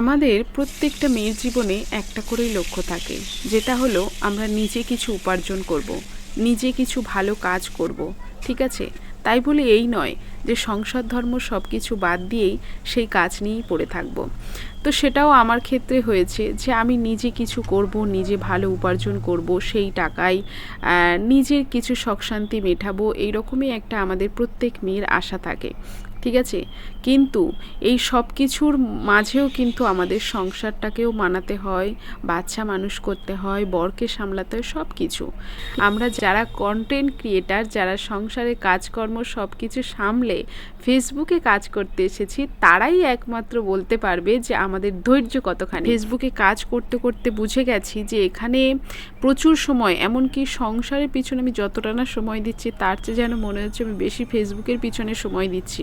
আমাদের প্রত্যেকটা মেয়ের জীবনে একটা করেই লক্ষ্য থাকে, যেটা হলো আমরা নিজে কিছু উপার্জন করব। নিজে কিছু ভালো কাজ করব। ঠিক আছে তাই বলে এই নয় যে সংসার, ধর্ম সব কিছু বাদ দিয়েই সেই কাজ নিয়েই পড়ে থাকব তো সেটাও আমার ক্ষেত্রে হয়েছে যে আমি নিজে কিছু করব, নিজে ভালো উপার্জন করব, সেই টাকায় নিজের কিছু শখ শান্তি মেটাবো, এইরকমই একটা আমাদের প্রত্যেক মেয়ের আশা থাকে ঠিক আছে? কিন্তু এই সব কিছুর মাঝেও কিন্তু আমাদের সংসারটাকেও মানাতে হয়, বাচ্চা মানুষ করতে হয়, বরকে সামলাতে হয় সব কিছু আমরা যারা কন্টেন্ট ক্রিয়েটার যারা সংসারে কাজকর্ম সব কিছু সামলে ফেসবুকে কাজ করতে এসেছি, তারাই একমাত্র বলতে পারবে যে আমাদের ধৈর্য কতখানি। ফেসবুকে কাজ করতে করতে বুঝে গেছি যে এখানে প্রচুর সময়, এমনকি সংসারের পিছনে আমি যতটা না সময় দিচ্ছি, তার চেয়ে যেন মনে হচ্ছে আমি বেশি ফেসবুকের পিছনে সময় দিচ্ছি।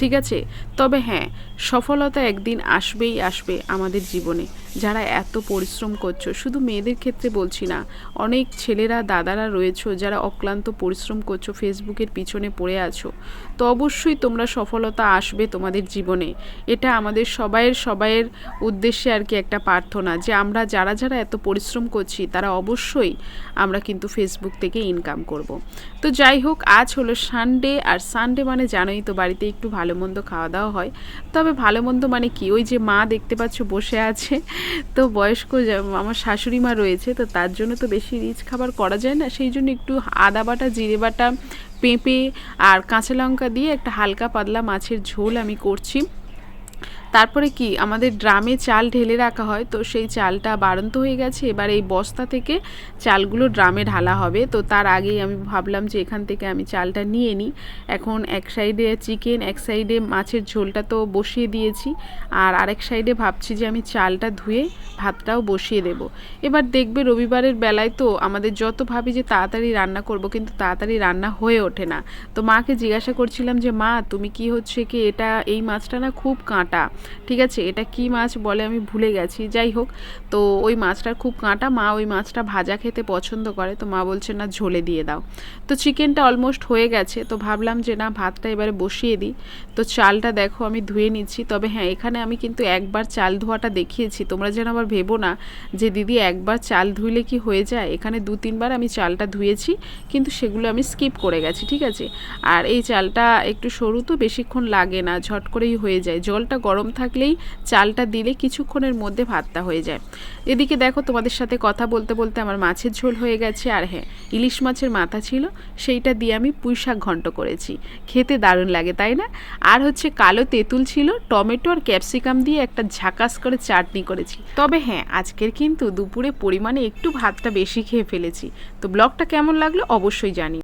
ঠিক আছে? তবে হ্যাঁ সফলতা একদিন আসবেই আসবে আমাদের জীবনে। যারা এত পরিশ্রম করছ, শুধু মেয়েদের ক্ষেত্রে বলছি না, অনেক ছেলেরা, দাদারা রয়েছো, যারা অক্লান্ত পরিশ্রম করছ, ফেসবুকের পিছনে পড়ে আছো, তো অবশ্যই তোমরা সফলতা আসবে তোমাদের জীবনে। এটা আমাদের সবাইয়ের সবাইয়ের উদ্দেশ্যে আর কি একটা প্রার্থনা যে আমরা যারা যারা এত পরিশ্রম করছি, তারা অবশ্যই আমরা কিন্তু ফেসবুক থেকে ইনকাম করব। তো যাই হোক, আজ হলো সানডে আর সানডে মানে জানোই তো বাড়িতে একটু ভালো মন্দ খাওয়া দাওয়া হয়। তবে ভালো মন্দ মানে কি? ওই যে মা দেখতে পাচ্ছ বসে আছে, তো বয়স্ক আমার শাশুড়ি মা রয়েছে, তো তার জন্য তো বেশি রিচ খাবার করা যায় না। সেই জন্য একটু আদা বাটা, জিরে বাটা, পেঁপে আর কাঁচা লঙ্কা দিয়ে একটা হালকা পাতলা মাছের ঝোল আমি করছি। তারপরে কি, আমাদের ড্রামে চাল ঢেলে রাখা হয়, তো সেই চালটা বাড়ন্ত হয়ে গেছে, এবার এই বস্তা থেকে চালগুলো ড্রামে ঢালা হবে। তো তার আগেই আমি ভাবলাম যে এখান থেকে আমি চালটা নিয়ে নিই। এখন এক সাইডে চিকেন, এক সাইডে মাছের ঝোলটা তো বসিয়ে দিয়েছি। আর আরেক সাইডে ভাবছি যে আমি চালটা ধুয়ে ভাতটাও বসিয়ে দেব। এবার দেখবে রবিবারের বেলায় তো আমাদের যত ভাবি যে তাড়াতাড়ি রান্না করব, কিন্তু তাড়াতাড়ি রান্না হয়ে ওঠে না। তো মাকে জিজ্ঞাসা করছিলাম যে, মা, তুমি কি হচ্ছে কি, এটা, এই মাছটা না খুব কাঁটা? ঠিক আছে, এটা কি মাছ বলে আমি ভুলে গেছি, যাই হোক। তো ওই মাছটার খুব কাঁটা, মা ওই মাছটা ভাজা খেতে পছন্দ করে, তো মা বলছে, না, ঝোলে দিয়ে দাও। তো চিকেনটা অলমোস্ট হয়ে গেছে, তো ভাবলাম যে, না, ভাতটা এবারে বসিয়ে দিই। তো চালটা দেখো, আমি ধুয়ে নিচ্ছি, তবে হ্যাঁ এখানে আমি কিন্তু একবার চাল ধোয়াটা দেখিয়েছি, তোমরা যেন আবার ভেবো না যে, দিদি, একবার চাল ধুইলে কি হয়ে যায়? এখানে দু, তিনবার আমি চালটা ধুয়েছি, কিন্তু সেগুলো আমি স্কিপ করে গেছি, ঠিক আছে? আর এই চালটা একটু সরু তো, বেশিক্ষণ লাগে না, ঝট করেই হয়ে যায়। জলটা গরম থাকলেই চালটা দিলে কিছুক্ষণের মধ্যে ভাতটা হয়ে যায়। এদিকে দেখো তোমাদের সাথে কথা বলতে বলতে আমার মাছের ঝোল হয়ে গেছে। আর হ্যাঁ ইলিশ মাছের মাথা ছিল, সেইটা দিয়ে আমি পুঁই শাক ঘন্ট করেছি। খেতে দারুণ লাগে, তাই না? আর হচ্ছে কালো তেঁতুল ছিল, টমেটো আর ক্যাপসিকাম দিয়ে একটা ঝাকাস করে চাটনি করেছি। তবে হ্যাঁ আজকের কিন্তু দুপুরে পরিমাণে একটু ভাতটা বেশি খেয়ে ফেলেছি। তো ব্লগটা কেমন লাগল অবশ্যই জানি।